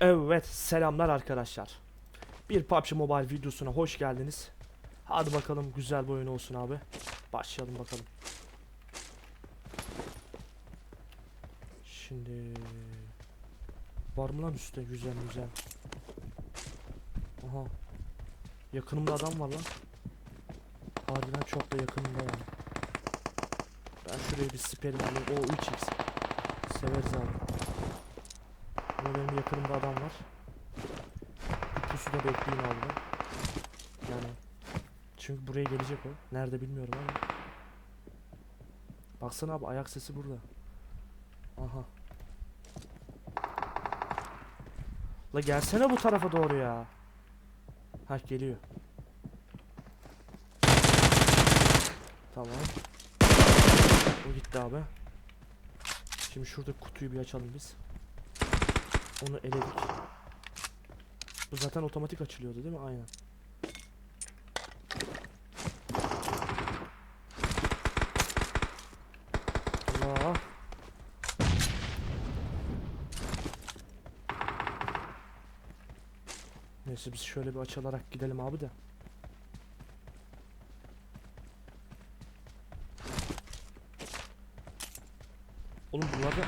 Evet selamlar arkadaşlar. Bir PUBG Mobile videosuna hoş geldiniz. Hadi bakalım güzel bir oyun olsun abi. Başlayalım bakalım. Şimdi var mı lan üstte güzel güzel. Aha. Yakınımda adam var lan. Harbiden çok da yakınımda yani. Ben şuraya bir siperim alayım. O 3x. Severiz abi. Ama benim yakınımda adam var. Pusuda bekleyin abi. Yani çünkü buraya gelecek o. Nerede bilmiyorum ama. Baksana abi ayak sesi burada. Aha. La gelsene bu tarafa doğru ya. Ha geliyor. Tamam. O gitti abi. Şimdi şurada kutuyu bir açalım biz. Onu eledik. Bu zaten otomatik açılıyordu değil mi? Aynen. Neyse biz şöyle bir açılarak gidelim abi de. Oğlum bunlarda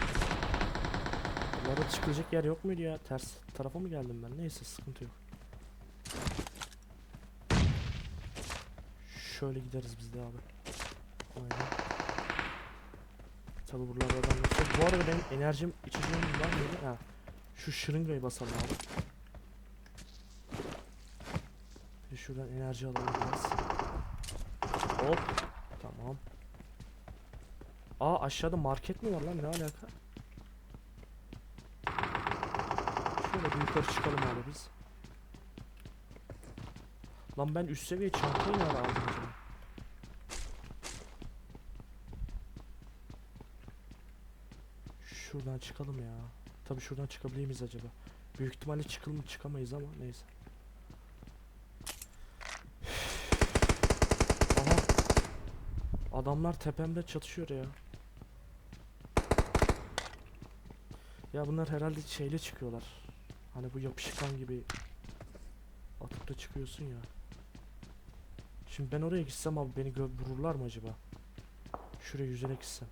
Bunlarda çıkılacak yer yok muydu ya? Ters tarafa mı geldim ben? Neyse sıkıntı yok. Şöyle gideriz biz de abi. Aynen. Tabi buralarda adam yoksa. Bu arada benim enerjim içeceğim var mıydı? Ha. Şu şırıngayı basalım abi. Bir şuradan enerji alalım biraz. Hop. Tamam. Aa aşağıda market mi var lan? Ne alaka? Bir yukarı çıkalım abi biz. Lan ben üst seviye çantayı nerede aldım acaba? Şuradan çıkalım ya. Tabi şuradan çıkabilir miyiz acaba? Büyük ihtimalle çıkılım çıkamayız ama neyse. Aha. Adamlar tepemde çatışıyor ya. Ya bunlar herhalde şeyle çıkıyorlar. Hani bu yapışkan gibi atıp da çıkıyorsun ya. Şimdi ben oraya gitsem abi beni vururlar mı acaba? Şuraya yüzerek gitsem.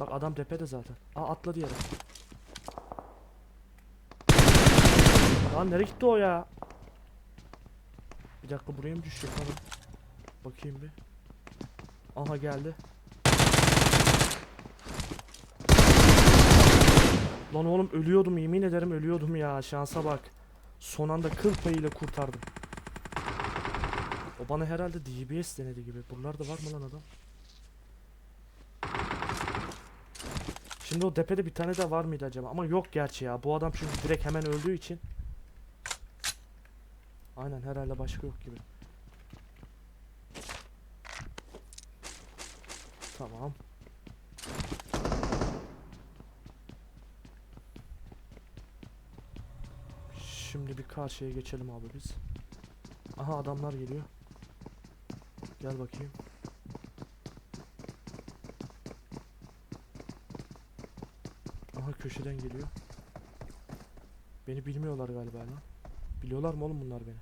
Bak adam tepede zaten. Aa atladı yere. Lan nereye gitti o ya? Bir dakika buraya mı düşecek adam? Bakayım bir. Aha geldi. Lan oğlum ölüyordum yemin ederim ölüyordum ya şansa bak. Son anda kıl payıyla kurtardım. O bana herhalde DBS denedi gibi. Buralarda var mı lan adam? Şimdi o depede bir tane daha var mıydı acaba? Ama yok gerçi ya. Bu adam çünkü direkt hemen öldüğü için. Aynen herhalde başka yok gibi. Tamam. Şimdi bir karşıya geçelim abi biz. Aha adamlar geliyor. Gel bakayım. Aha köşeden geliyor. Beni bilmiyorlar galiba lan. Biliyorlar mı oğlum bunlar beni?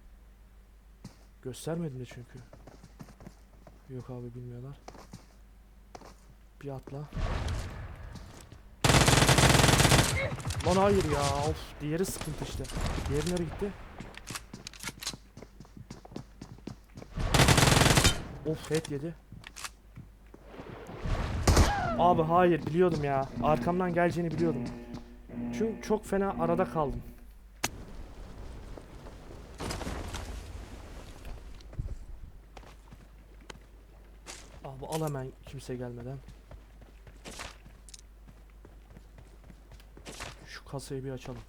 Göstermedim de çünkü. Yok abi bilmiyorlar. Bir atla. Lan hayır ya. Of diğeri sıkıntı işte. Diğeri nereye gitti? Of head yedi. Abi hayır biliyordum ya. Arkamdan geleceğini biliyordum. Çünkü çok fena arada kaldım. Abi al hemen kimse gelmeden. Kasayı bir açalım.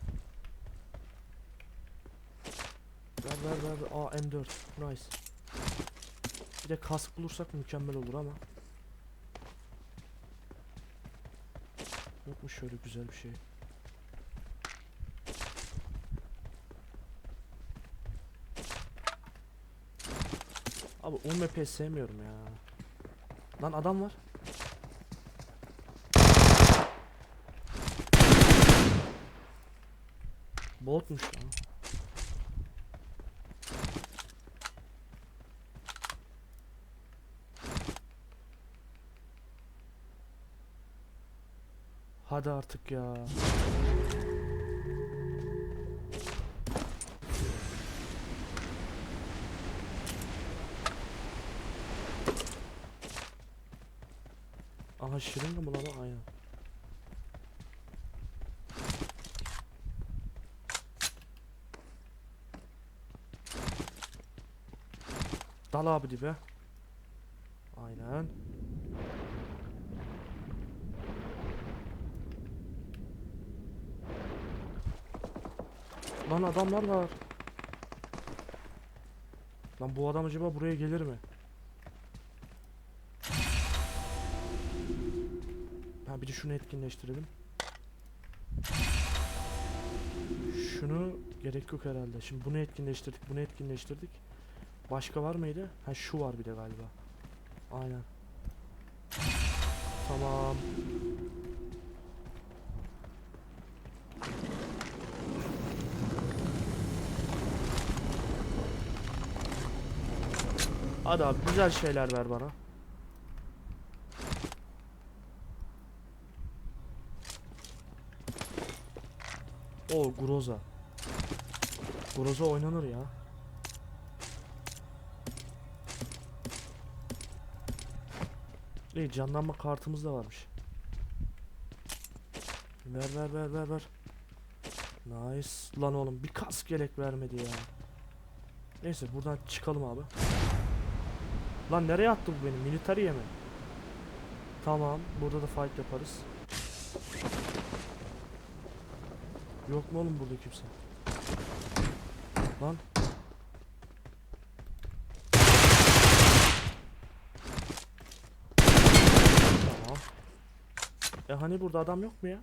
Ver ver ver. Aa M4. Nice. Bir de kask bulursak mükemmel olur ama. Yok mu şöyle güzel bir şey? Abi UMP sevmiyorum ya. Lan adam var. Boltmuş lan. Hadi artık ya. Aha şırınga mı lan? Aynen. Dal abi dibe. Aynen. Lan adamlar var. Lan bu adam acaba buraya gelir mi? Ha bir de şunu etkinleştirelim. Şunu gerek yok herhalde. Şimdi bunu etkinleştirdik, bunu etkinleştirdik. Başka var mıydı? Ha şu var bir de galiba. Aynen. Tamam. Hadi abi güzel şeyler ver bana. O Groza. Groza oynanır ya. İyi canlanma kartımız da varmış. Ver ver ver ver ver. Nice. Lan oğlum bir kask gerek vermedi ya. Neyse buradan çıkalım abi. Lan nereye attı bu beni? Militariye mi? Tamam. Burada da fight yaparız. Yok mu oğlum burada kimse? Lan. Tamam. E hani burada adam yok mu ya?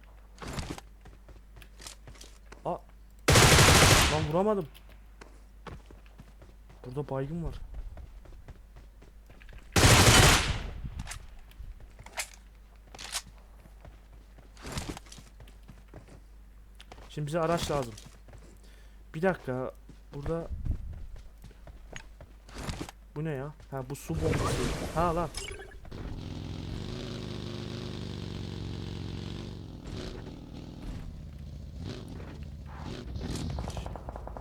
Aa. Lan vuramadım. Burada baygın var. Şimdi bize araç lazım. Bir dakika. Burada Bu ne ya? Ha bu su bombası. Ha lan.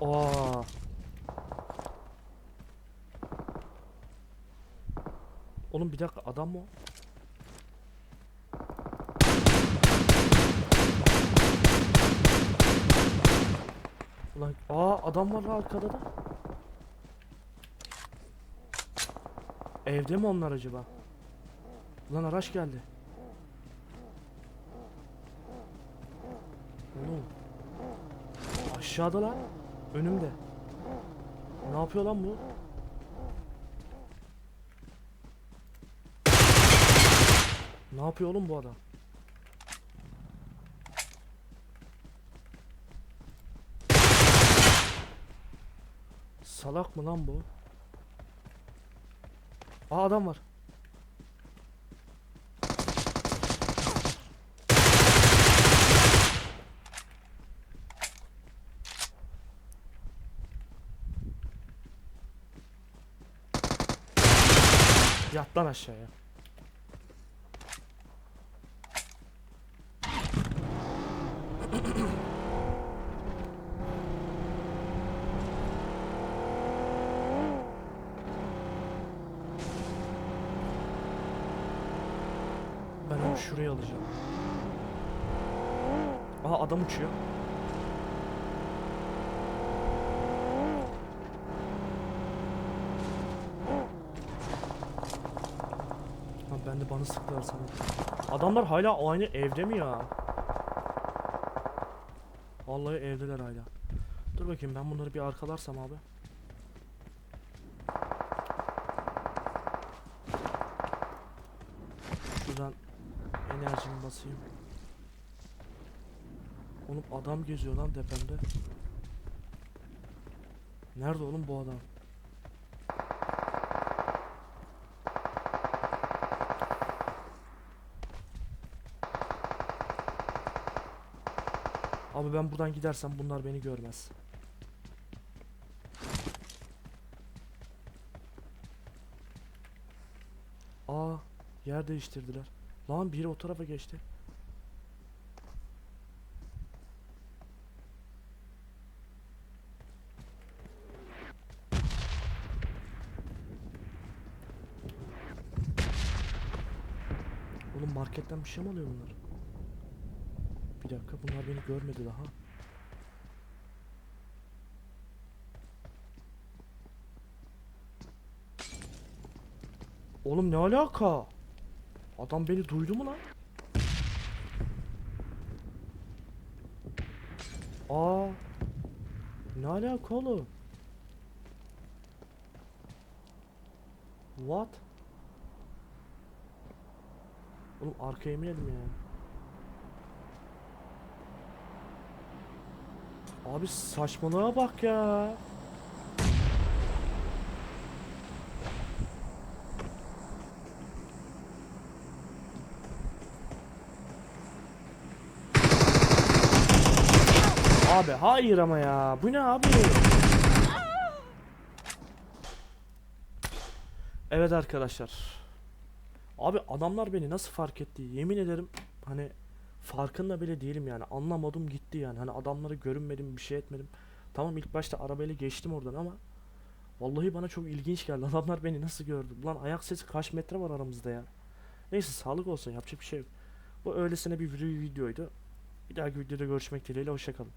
Aa. Oğlum bir dakika adam mı o? Ulan aa adam var arkada da. Evde mi onlar acaba? Ulan araç geldi. Oğlum. Aşağıda lan. Önümde. Ne yapıyor lan bu? Ne yapıyor oğlum bu adam? Salak mı lan bu? Aa adam var. Yat lan aşağıya. Ben onu şuraya alacağım. Aha adam uçuyor. Bana sıktılar sanırım. Adamlar hala aynı evde mi ya? Vallahi evdeler hala. Dur bakayım ben bunları bir arkalarsam abi. Şuradan enerjimi basayım. Oğlum adam geziyor lan tepemde. Nerede oğlum bu adam? Abi ben buradan gidersem bunlar beni görmez. Aa, yer değiştirdiler. Lan biri o tarafa geçti. Oğlum marketten bir şey mi alıyor bunlar? Bir dakika bunlar beni görmedi daha. Oğlum ne alaka? Adam beni duydu mu lan? Aa. Ne alaka oğlum? What? Oğlum arkaya mı yedim ya? Abi saçmalığa bak ya. Abi hayır ama ya. Bu ne abi? Evet arkadaşlar. Abi adamlar beni nasıl fark etti? Yemin ederim hani farkında bile değilim yani. Anlamadım gitti yani. Hani adamları görünmedim, bir şey etmedim. Tamam ilk başta arabayla geçtim oradan ama vallahi bana çok ilginç geldi. Adamlar beni nasıl gördü? Lan ayak sesi kaç metre var aramızda ya. Neyse sağlık olsun yapacak bir şey yok. Bu öylesine bir video- videoydu. Bir dahaki videoda görüşmek dileğiyle hoşçakalın.